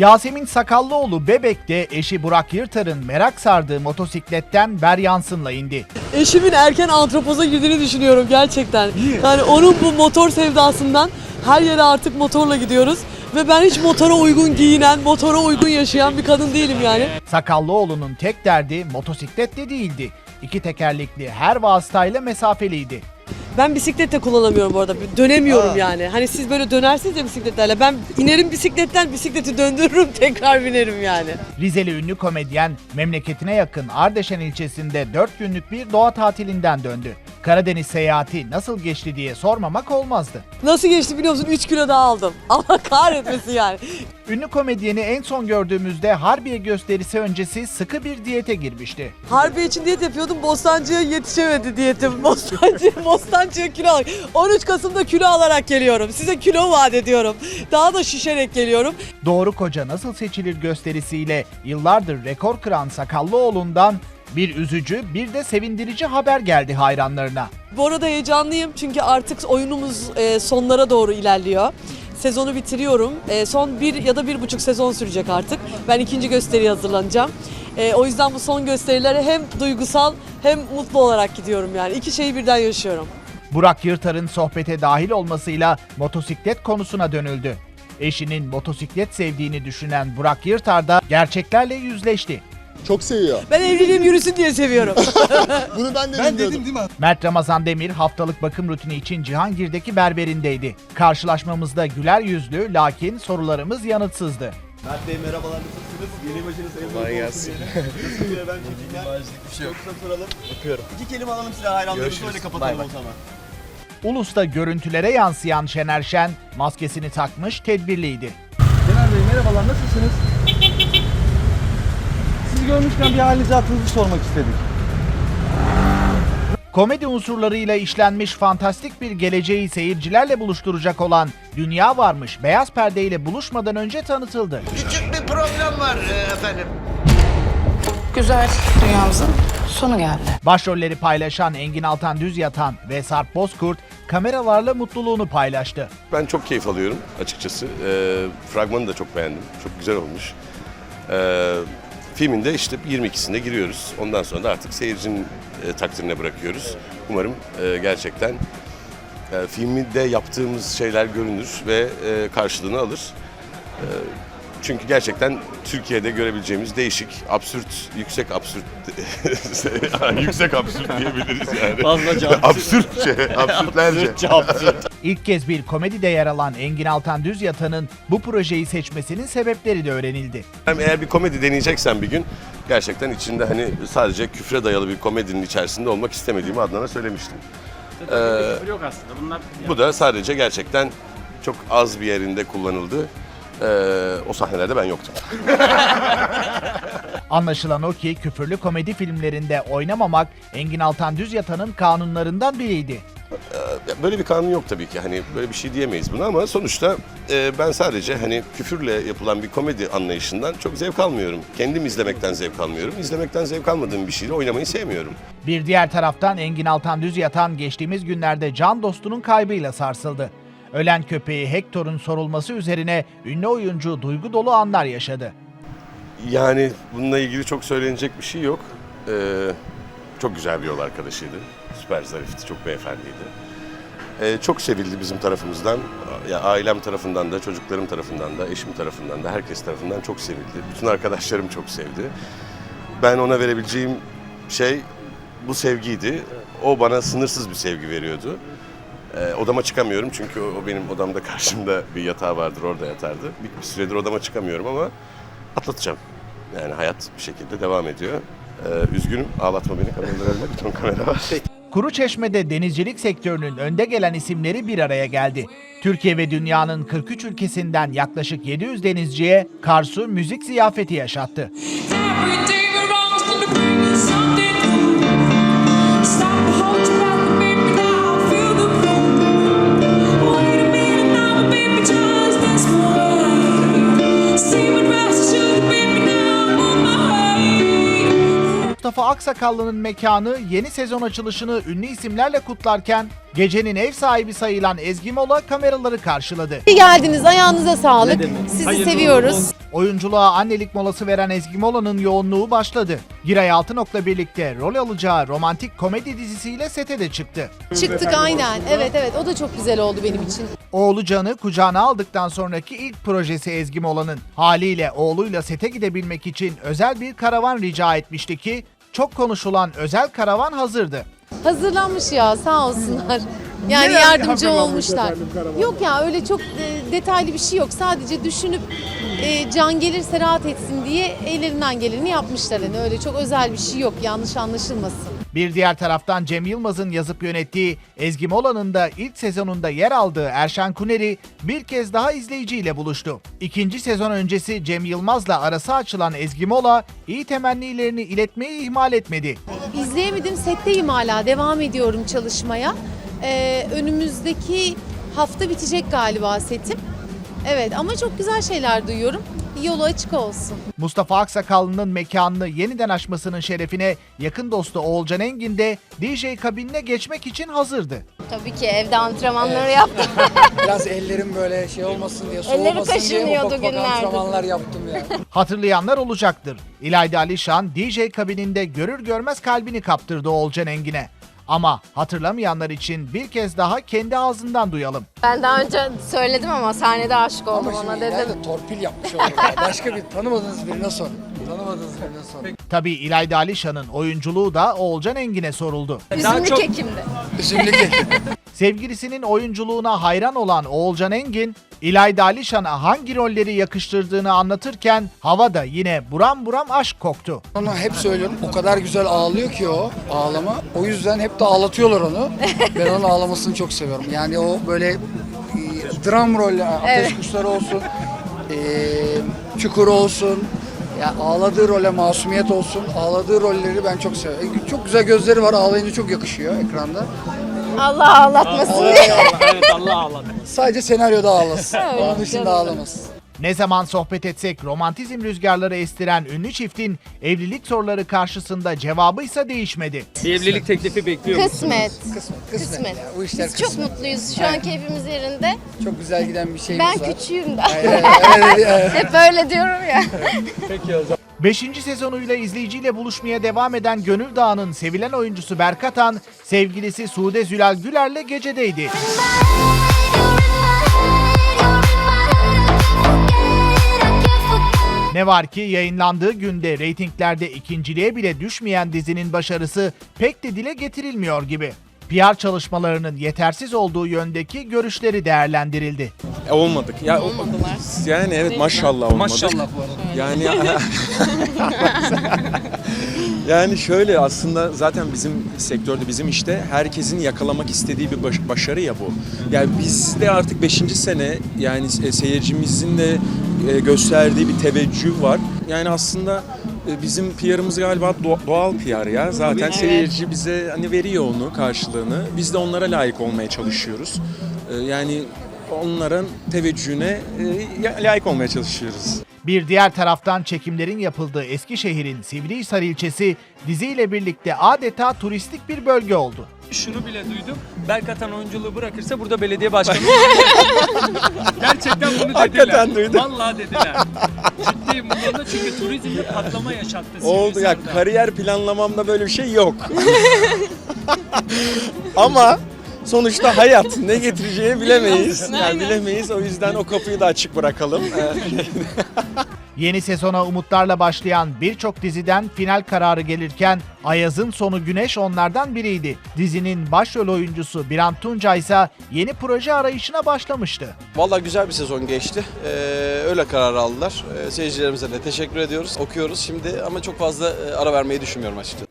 Yasemin Sakallıoğlu Bebek'te eşi Burak Yırtar'ın merak sardığı motosikletten Ber Yansın'la indi. Eşimin erken antropoza girdiğini düşünüyorum gerçekten. Yani onun bu motor sevdasından her yere artık motorla gidiyoruz. Ve ben hiç motora uygun giyinen, motora uygun yaşayan bir kadın değilim yani. Sakallıoğlu'nun tek derdi motosiklet de değildi. İki tekerlekli her vasıtayla mesafeliydi. Ben bisiklet de kullanamıyorum bu arada. Dönemiyorum yani. Hani siz böyle dönersiniz ya bisikletlerle. Ben inerim bisikletten, bisikleti döndürürüm, tekrar binerim yani. Rizeli ünlü komedyen memleketine yakın Ardeşen ilçesinde 4 günlük bir doğa tatilinden döndü. Karadeniz seyahati nasıl geçti diye sormamak olmazdı. Nasıl geçti biliyor musun? 3 kilo daha aldım. Allah kahretmesin yani. Ünlü komedyeni en son gördüğümüzde Harbiye gösterisi öncesi sıkı bir diyete girmişti. Harbi için diyet yapıyordum. Bostancı'ya yetişemedi diyetim. Bostancı, Bostancı'ya kilo alarak. 13 Kasım'da kilo alarak geliyorum. Size kilo vaat ediyorum. Daha da şişerek geliyorum. Doğru Koca Nasıl Seçilir gösterisiyle yıllardır rekor kıran Sakallıoğlu'ndan bir üzücü bir de sevindirici haber geldi hayranlarına. Bu arada heyecanlıyım çünkü artık oyunumuz e, sonlara doğru ilerliyor. Sezonu bitiriyorum. E, son bir ya da bir buçuk sezon sürecek artık. Ben ikinci gösteriye hazırlanacağım. E, o yüzden bu son gösterilere hem duygusal hem mutlu olarak gidiyorum yani. İki şeyi birden yaşıyorum. Burak Yırtar'ın sohbete dahil olmasıyla motosiklet konusuna dönüldü. Eşinin motosiklet sevdiğini düşünen Burak Yırtar da gerçeklerle yüzleşti. Çok seviyor. Ben evliliğim yürüsün diye seviyorum. Bunu ben de Ben bilmiyordum. dedim değil mi? Mert Ramazan Demir haftalık bakım rutini için Cihangir'deki berberindeydi. Karşılaşmamızda güler yüzlü lakin sorularımız yanıtsızdı. Mert Bey merhabalar nasılsınız? Yeni başınız hayırlı Kolay olsun gelsin. Nasılsınız efendim çekimler? bir şey yok. Çok kısa soralım. Öpüyorum. İki kelime alalım size hayranlarınızı öyle kapatalım o zaman. Ulus'ta görüntülere yansıyan Şener Şen maskesini takmış tedbirliydi. Cener Bey merhabalar nasılsınız? Görmüşken bir halinizi hatırınızı sormak istedik. Komedi unsurlarıyla işlenmiş fantastik bir geleceği seyircilerle buluşturacak olan Dünya Varmış beyaz perdeyle buluşmadan önce tanıtıldı. Küçük bir problem var e, efendim. güzel dünyamızın sonu geldi. Başrolleri paylaşan Engin Altan Düz Yatan ve Sarp Bozkurt kameralarla mutluluğunu paylaştı. Ben çok keyif alıyorum açıkçası. Ee, fragmanı da çok beğendim. Çok güzel olmuş. Ee, filmin de işte 22'sinde giriyoruz. Ondan sonra da artık seyircinin e, takdirine bırakıyoruz. Umarım e, gerçekten e, filmde yaptığımız şeyler görünür ve e, karşılığını alır. E, çünkü gerçekten Türkiye'de görebileceğimiz değişik, absürt, yüksek absürt, yüksek absürt diyebiliriz yani. Fazlaca Absürtçe, absürtlerce. İlk kez bir komedide yer alan Engin Altan Düz Yatan'ın bu projeyi seçmesinin sebepleri de öğrenildi. Hem eğer bir komedi deneyeceksen bir gün gerçekten içinde hani sadece küfre dayalı bir komedinin içerisinde olmak istemediğimi Adnan'a söylemiştim. Ee, yok aslında bunlar. bu da sadece gerçekten çok az bir yerinde kullanıldı. Ee, o sahnelerde ben yoktum. Anlaşılan o ki küfürlü komedi filmlerinde oynamamak Engin Altan Düz Yatan'ın kanunlarından biriydi. Ya Böyle bir kanun yok tabii ki. Hani böyle bir şey diyemeyiz buna ama sonuçta e, ben sadece hani küfürle yapılan bir komedi anlayışından çok zevk almıyorum. Kendim izlemekten zevk almıyorum. İzlemekten zevk almadığım bir şeyle oynamayı sevmiyorum. Bir diğer taraftan Engin Altan Düz Yatan geçtiğimiz günlerde can dostunun kaybıyla sarsıldı. Ölen köpeği Hector'un sorulması üzerine ünlü oyuncu duygu dolu anlar yaşadı. Yani bununla ilgili çok söylenecek bir şey yok. Ee, çok güzel bir yol arkadaşıydı. Süper zarifti, çok beyefendiydi. Ee, çok sevildi bizim tarafımızdan. Ya ailem tarafından da, çocuklarım tarafından da, eşim tarafından da, herkes tarafından çok sevildi. Bütün arkadaşlarım çok sevdi. Ben ona verebileceğim şey bu sevgiydi. O bana sınırsız bir sevgi veriyordu. Ee, odama çıkamıyorum çünkü o, o benim odamda karşımda bir yatağı vardır, orada yatardı. Bir, bir süredir odama çıkamıyorum ama atlatacağım. Yani hayat bir şekilde devam ediyor. Ee, üzgünüm, ağlatma beni kameralarında, bir ton kamera var. Kuruçeşme'de denizcilik sektörünün önde gelen isimleri bir araya geldi. Türkiye ve dünyanın 43 ülkesinden yaklaşık 700 denizciye Karsu müzik ziyafeti yaşattı. Mustafa Aksa Aksakallı'nın mekanı yeni sezon açılışını ünlü isimlerle kutlarken gecenin ev sahibi sayılan Ezgi Mola kameraları karşıladı. İyi geldiniz. Ayağınıza sağlık. Sizi seviyoruz. Oyunculuğa annelik molası veren Ezgi Mola'nın yoğunluğu başladı. Giray Altınok'la birlikte rol alacağı romantik komedi dizisiyle sete de çıktı. Çıktık aynen. Evet evet o da çok güzel oldu benim için. Oğlu Can'ı kucağına aldıktan sonraki ilk projesi Ezgi Mola'nın. Haliyle oğluyla sete gidebilmek için özel bir karavan rica etmişti ki çok konuşulan özel karavan hazırdı. Hazırlanmış ya sağ olsunlar. Yani yardımcı olmuşlar. Yok ya öyle çok e, detaylı bir şey yok. Sadece düşünüp e, can gelirse rahat etsin diye ellerinden geleni yapmışlar. Yani öyle çok özel bir şey yok. Yanlış anlaşılmasın. Bir diğer taraftan Cem Yılmaz'ın yazıp yönettiği Ezgi Mola'nın da ilk sezonunda yer aldığı Erşan Kuneri bir kez daha izleyiciyle buluştu. İkinci sezon öncesi Cem Yılmaz'la arası açılan Ezgi Mola iyi temennilerini iletmeyi ihmal etmedi. İzleyemedim. Setteyim hala. Devam ediyorum çalışmaya. Ee, önümüzdeki hafta bitecek galiba setim. Evet ama çok güzel şeyler duyuyorum. Yolu açık olsun. Mustafa Aksakallı'nın mekanını yeniden açmasının şerefine yakın dostu Oğulcan Engin de DJ kabinine geçmek için hazırdı. Tabii ki evde antrenmanları yaptım. Biraz ellerim böyle şey olmasın diye, Elleri soğumasın diye kaşınıyordu ufak ufak günlerdir. antrenmanlar yaptım ya. Hatırlayanlar olacaktır. İlayda Alişan DJ kabininde görür görmez kalbini kaptırdı Oğulcan Engin'e. Ama hatırlamayanlar için bir kez daha kendi ağzından duyalım. Ben daha önce söyledim ama sahnede aşık oldum Ama ona şimdi dedim. ileride torpil yapmış oldu. ya. Başka bir tanımadığınız birine sorun. Tanımadığınız birine sorun. Tabii İlayda Alişan'ın oyunculuğu da Oğulcan Engin'e soruldu. Üzümlü kekimdi. Üzümlü kek. Sevgilisinin oyunculuğuna hayran olan Oğulcan Engin, İlayda Alişan'a hangi rolleri yakıştırdığını anlatırken havada yine buram buram aşk koktu. Onu hep söylüyorum. O kadar güzel ağlıyor ki o ağlama. O yüzden hep de ağlatıyorlar onu. Ben onun ağlamasını çok seviyorum. Yani o böyle e, dram rolü, ateş Evet. kuşları olsun, e, çukur olsun. Ya ağladığı role masumiyet olsun. Ağladığı rolleri ben çok seviyorum. E, Çok güzel gözleri var. Ağlayınca çok yakışıyor ekranda. Allah ağlatmasın diye. Sadece senaryoda ağlasın. Evet, Onun dışında canım. ağlamasın. Ne zaman sohbet etsek romantizm rüzgarları estiren ünlü çiftin evlilik soruları karşısında cevabı ise değişmedi. Bir evlilik teklifi bekliyor Kısmet. Kısmet, kısmet. Kısmet. ya. Bu işler Biz çok kısmet. mutluyuz. Şu an keyfimiz yerinde. Çok güzel giden bir şeyimiz Ben var. küçüğüm de. Evet, evet, evet. Hep böyle diyorum ya. Beşinci sezonuyla izleyiciyle buluşmaya devam eden Gönül Dağı'nın sevilen oyuncusu Berkatan, sevgilisi Sude Zülal Güler'le gecedeydi. Ne var ki yayınlandığı günde reytinglerde ikinciliğe bile düşmeyen dizinin başarısı pek de dile getirilmiyor gibi. PR çalışmalarının yetersiz olduğu yöndeki görüşleri değerlendirildi. E, Olmadık. Ya, o- Yani evet maşallah olmadık. Maşallah bu arada. Yani yani şöyle aslında zaten bizim sektörde bizim işte herkesin yakalamak istediği bir baş- başarı ya bu. Yani bizde artık 5. sene yani se- seyircimizin de e, gösterdiği bir teveccüh var. Yani aslında e, bizim PR'ımız galiba do- doğal PR ya. Zaten seyirci bize hani veriyor onu karşılığını. Biz de onlara layık olmaya çalışıyoruz. E, Yani onların teveccühüne e, layık olmaya çalışıyoruz. Bir diğer taraftan çekimlerin yapıldığı Eskişehir'in Sivrihisar ilçesi diziyle birlikte adeta turistik bir bölge oldu. Şunu bile duydum. Berkatan oyunculuğu bırakırsa burada belediye başkanı Gerçekten bunu dediler. Hakikaten duydum. Vallahi dediler. Ciddiyim bu konuda çünkü turizmde patlama yaşattı. Oldu ya Sivrisar'da. kariyer planlamamda böyle bir şey yok. Ama sonuçta hayat ne getireceğini bilemeyiz. Yani bilemeyiz o yüzden o kapıyı da açık bırakalım. Ee, Yeni sezona umutlarla başlayan birçok diziden final kararı gelirken Ayaz'ın sonu Güneş onlardan biriydi. Dizinin başrol oyuncusu Birant Tunca ise yeni proje arayışına başlamıştı. Vallahi güzel bir sezon geçti. Ee, öyle karar aldılar. Ee, seyircilerimize de teşekkür ediyoruz. Okuyoruz şimdi ama çok fazla e, ara vermeyi düşünmüyorum açıkçası.